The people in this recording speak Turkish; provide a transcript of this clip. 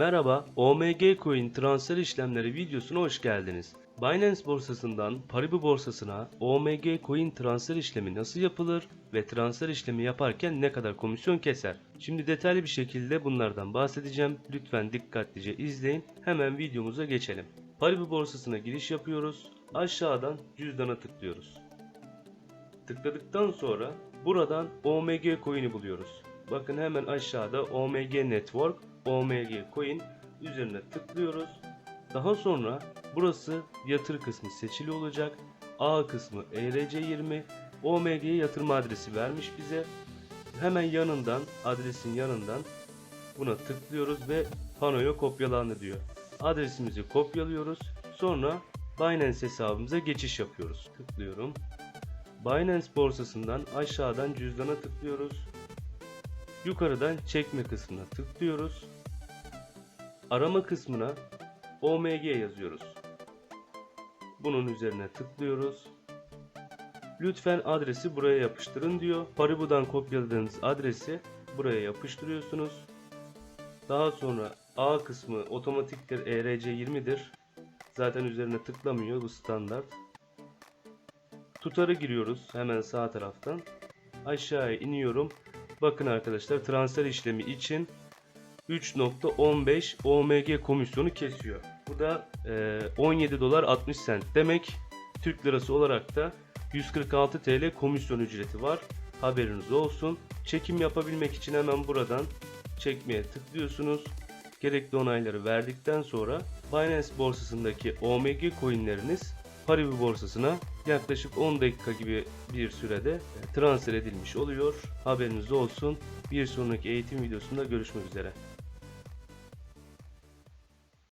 Merhaba, OMG Coin transfer işlemleri videosuna hoş geldiniz. Binance borsasından Paribu borsasına OMG Coin transfer işlemi nasıl yapılır ve transfer işlemi yaparken ne kadar komisyon keser? Şimdi detaylı bir şekilde bunlardan bahsedeceğim. Lütfen dikkatlice izleyin. Hemen videomuza geçelim. Paribu borsasına giriş yapıyoruz. Aşağıdan cüzdana tıklıyoruz. Tıkladıktan sonra buradan OMG Coin'i buluyoruz. Bakın hemen aşağıda OMG Network, OMG Coin üzerine tıklıyoruz. Daha sonra burası yatır kısmı seçili olacak. A kısmı E ERC20, OMG yatırma adresi vermiş bize. Hemen yanından, adresin yanından buna tıklıyoruz ve panoya kopyalandı diyor. Adresimizi kopyalıyoruz. Sonra Binance hesabımıza geçiş yapıyoruz. Tıklıyorum. Binance borsasından aşağıdan cüzdana tıklıyoruz. Yukarıdan çekme kısmına tıklıyoruz. Arama kısmına OMG yazıyoruz. Bunun üzerine tıklıyoruz. Lütfen adresi buraya yapıştırın diyor. Paribu'dan kopyaladığınız adresi buraya yapıştırıyorsunuz. Daha sonra A kısmı otomatiktir ERC20'dir. Zaten üzerine tıklamıyor bu standart. Tutarı giriyoruz hemen sağ taraftan. Aşağıya iniyorum. Bakın arkadaşlar transfer işlemi için 3.15 OMG komisyonu kesiyor. Bu da e, 17 dolar 60 sent demek. Türk lirası olarak da 146 TL komisyon ücreti var. Haberiniz olsun. Çekim yapabilmek için hemen buradan çekmeye tıklıyorsunuz. Gerekli onayları verdikten sonra Binance borsasındaki OMG coinleriniz Paribu borsasına yaklaşık 10 dakika gibi bir sürede transfer edilmiş oluyor. Haberiniz olsun. Bir sonraki eğitim videosunda görüşmek üzere.